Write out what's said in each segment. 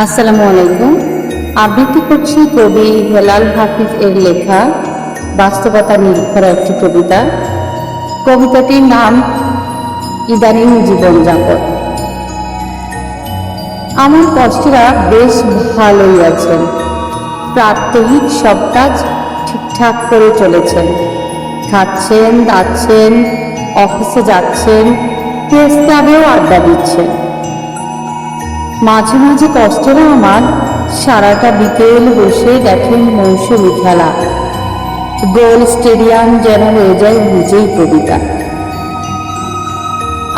আসসালামু আলাইকুম। আবৃত্তি করছি কবি হেলাল হাফিজ এর লেখা বাস্তবতা নির্ভর একটি কবিতা। কবিতাটির নাম, ইদানিং জীবনযাপন আমার কষ্টেরা বেশ ভালোই আছেন। প্রাত্যহিক সব কাজ ঠিকঠাক করে চলেছেন। খাচ্ছেন, দাচ্ছেন, অফিসে যাচ্ছেন প্রেস ক্লাবেও আড্ডা দিচ্ছেন। মাঝে মাঝে কষ্টেরা আমার সারাটা বিকেল বসে দেখেন মৌসুমি খেলা গোল স্টেডিয়াম যেন হয়ে যায় নিজেই কবিতা।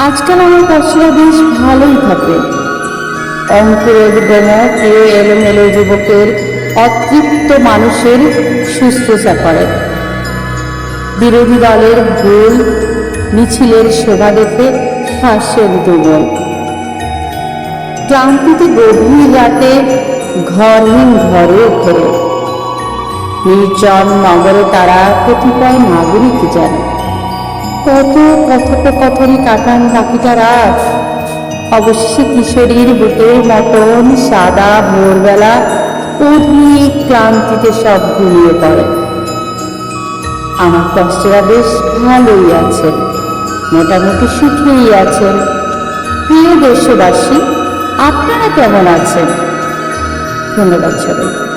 আজকাল আমার কষ্টেরা বেশ ভালোই থাকে। অঙ্কুরের ডোমো প্রিয় এলোমেলো যুবকের অতৃপ্ত মানুষের শুশ্রূষা করে। বিরোধী দলের ভুল, মিছিলের শোভা দেখে হাসেন দুর্বল। ক্লান্তিতে গভীর রাতে ঘরহীন ঘরে ফেরে নির্জন নগরে তারা কতিপয় নাগরিক যেন। কত কথোপকথনে কাটান বাকিটা রাত। অবশেষে কিশোরীর বুকের মতন সাদা ভোরবেলা অধিক ক্লান্তিতে সব ঘুমিয়ে পড়ে। আমার কষ্টেরা বেশ ভালোই আছেন মোটামুটি সুখেই আছেন প্রিয় দেশবাসী আপনারা কেমন আছেন? ধন্যবাদ সবাইকে।